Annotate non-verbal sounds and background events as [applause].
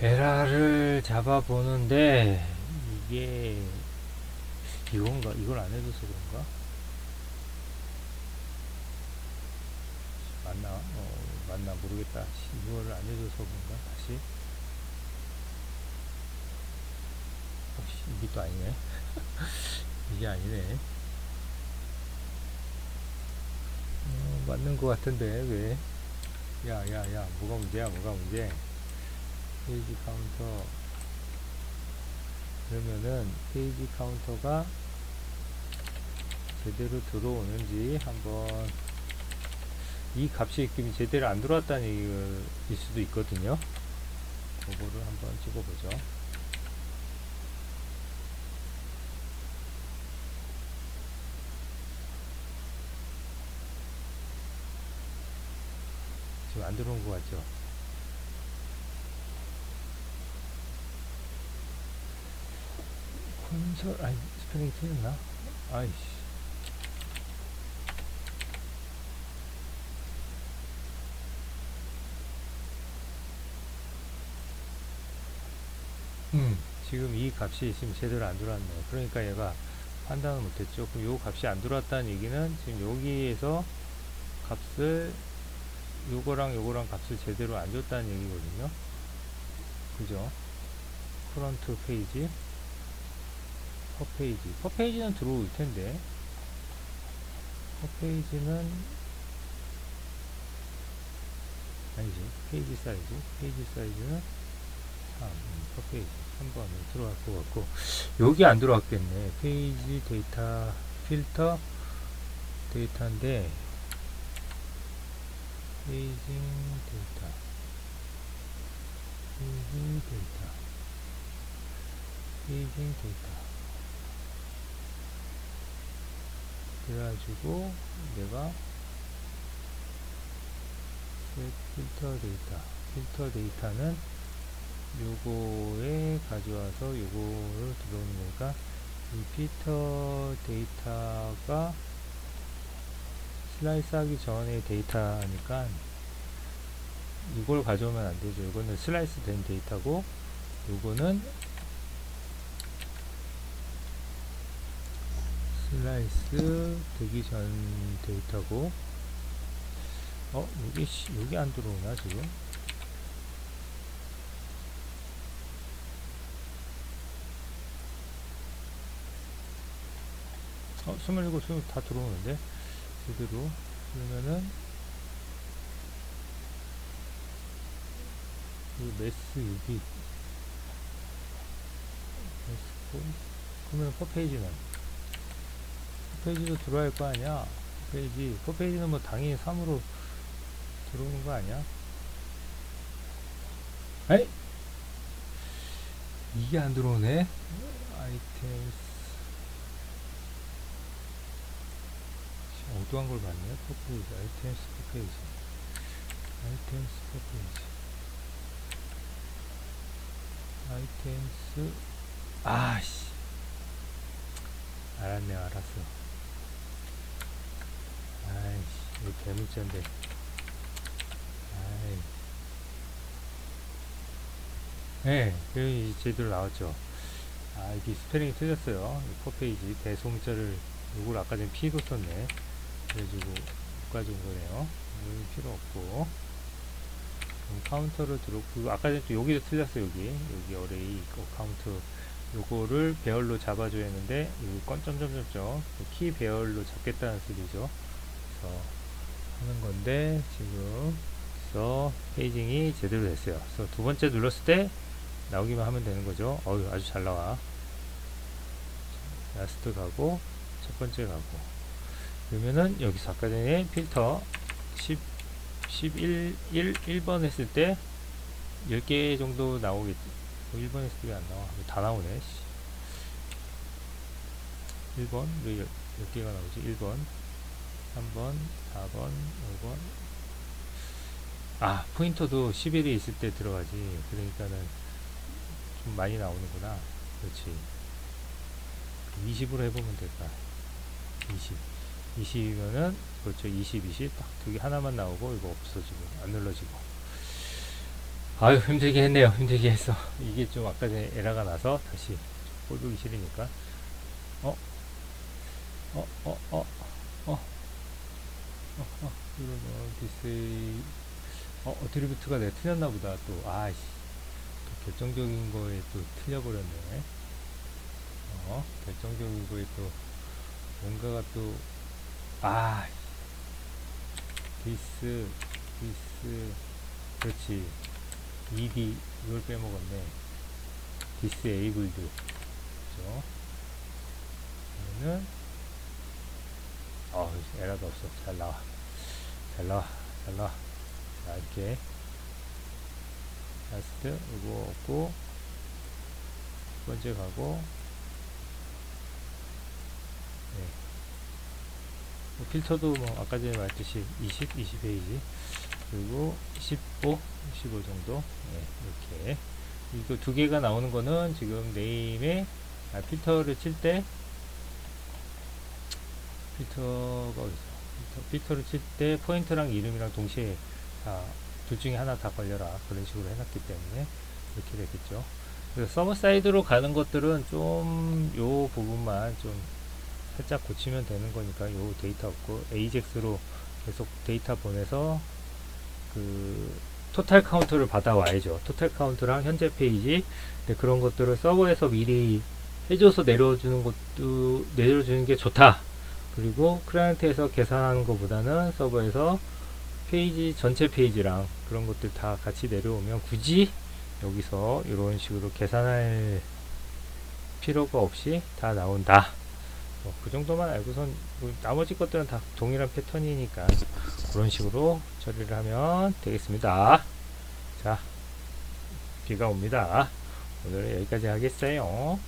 베라를 잡아보는데 이게 이건가? 이걸 안 해줘서 그런가? 맞나? 어, 맞나 모르겠다. 씨, 이거를 안 해줘서 그런가? 다시. 혹시 이게 또 아니네? [laughs] 이게 아니네. 어, 맞는 것 같은데 왜? 야, 야, 야, 뭐가 문제야? 뭐가 문제? 페이지 카운터 그러면은 페이지 카운터가 제대로 들어오는지 한번 이 값이 지금 제대로 안 들어왔다는 얘기일 수도 있거든요. 그거를 한번 찍어보죠. 지금 안 들어온 것 같죠? 콘솔 아니 스펠링 틀렸나? 아이씨. 음. 지금 이 값이 지금 제대로 안 들어왔네요 그러니까 얘가 판단을 못했죠. 그럼 요 값이 안 들어왔다는 얘기는 지금 여기에서 값을 요거랑 요거랑 값을 제대로 안 줬다는 얘기거든요. 그죠? 프런트 페이지 퍼 페이지. 퍼 페이지는 들어올 텐데. 퍼 페이지는 아니지. 페이지 사이즈. 페이지 사이즈는 3. 음, 퍼 페이지. 3번에 들어갈 것 같고. 여기 안 들어왔겠네. 페이지 데이터 필터 데이터인데 페이징 데이터 페이징 데이터 페이징 데이터 그래가지고 내가 셋 필터 데이터 필터 데이터는 요거에 가져와서 요거를 들어오는 거니까 이 필터 데이터가 슬라이스 하기 전에 데이터니까 이걸 가져오면 안 되죠. 이거는 슬라이스 된 데이터고 요거는 슬라이스 되기 전 데이터고. 어 여기 씨, 여기 안 들어오나 지금? 어 27, 20 다 들어오는데? 제대로. 그러면은 이 메스 여기. 메스 그러면 퍼 페이지 는 페이지도 들어야 할 거 아니야? 페이지. 그 페이지는 뭐 당연히 3으로 들어오는 거 아니야? 에이! 이게 안 들어오네. 아이템 어두한 걸 봤네 퍼페이지. 아이템스 퍼페이지. 아이템스 퍼페이지. 아이템스. 아씨. 알았네. 알았어. 아 이거 개문자인데. 아이. 네, 여기 제대로 나왔죠. 아, 이게 스페링이 틀렸어요. 퍼페이지, 대송자를, 이걸 아까 전에 P로 썼네. 그래가지고, 못 가져온 거네요. 필요 없고. 카운터를 들어오고, 아까 전에 또 여기도 틀렸어요, 여기. 여기 어레이, 어, 카운트. 요거를 배열로 잡아줘야 했는데, 여기 건점점점점, 키 배열로 잡겠다는 소리죠. 그래서 하는 건데 지금 그래서 페이징이 제대로 됐어요. 그래서 두 번째 눌렀을 때 나오기만 하면 되는 거죠. 어유 아주 잘 나와. 라스트 가고 첫 번째 가고 그러면은 여기서 아까 전에 필터 10 11 1 1번 했을 때 10개 정도 나오겠지. 뭐 1번 했을 때 안 나와. 다 나오네. 1번 왜 10개가 나오지? 1번 3번, 4번, 5번. 아, 포인터도 11이 있을 때 들어가지. 그러니까는 좀 많이 나오는구나. 그렇지. 20으로 해보면 될까? 20. 20이면은, 그렇죠. 20, 20. 딱 두 개 하나만 나오고, 이거 없어지고, 안 눌러지고. 아유 힘들게 했네요 힘들게 했어 이게 좀 아까 전에 에러가 나서 다시 꼴 보기 싫으니까 어? 어? 어? 어? 어? 어? 디스이 어? 어 드리프트가 내가 틀렸나 보다 또 아이씨 또 결정적인 거에 또 틀려버렸네 어? 결정적인 거에 또 뭔가가 또 아, 디스, 디스, 그렇지. ED, 이걸 빼먹었네. 디스 에이블드. 그죠? 그러면은, 어, 에러도 없어. 잘 나와. 잘 나와. 잘 나와. 자, 이렇게. 라스트, 이거 없고, 첫 번째 가고, 네. 뭐 필터도 뭐 아까 전에 말했듯이 20, 20페이지 그리고 15, 15 정도 네, 이렇게 이거 두 개가 나오는 거는 지금 네임에 아, 필터를 칠때 필터가 어디 있어 필터, 필터 를 칠 때 포인트랑 이름이랑 동시에 다 둘 중에 하나 다 걸려라. 그런 식으로 해놨기 때문에 이렇게 되겠죠. 그래서 서버 사이드로 가는 것들은 좀 요 부분만 좀 살짝 고치면 되는 거니까 요 데이터 없고 AJAX로 계속 데이터 보내서 그 토탈 카운트를 받아와야죠. 토탈 카운트랑 현재 페이지. 네, 그런 것들을 서버에서 미리 해줘서 내려주는 것도 내려주는 게 좋다. 그리고 클라이언트에서 계산하는 것보다는 서버에서 페이지 전체 페이지랑 그런 것들 다 같이 내려오면 굳이 여기서 이런 식으로 계산할 필요가 없이 다 나온다. 뭐 그 정도만 알고선 뭐 나머지 것들은 다 동일한 패턴이니까 그런 식으로 처리를 하면 되겠습니다. 자, 비가 옵니다. 오늘은 여기까지 하겠어요.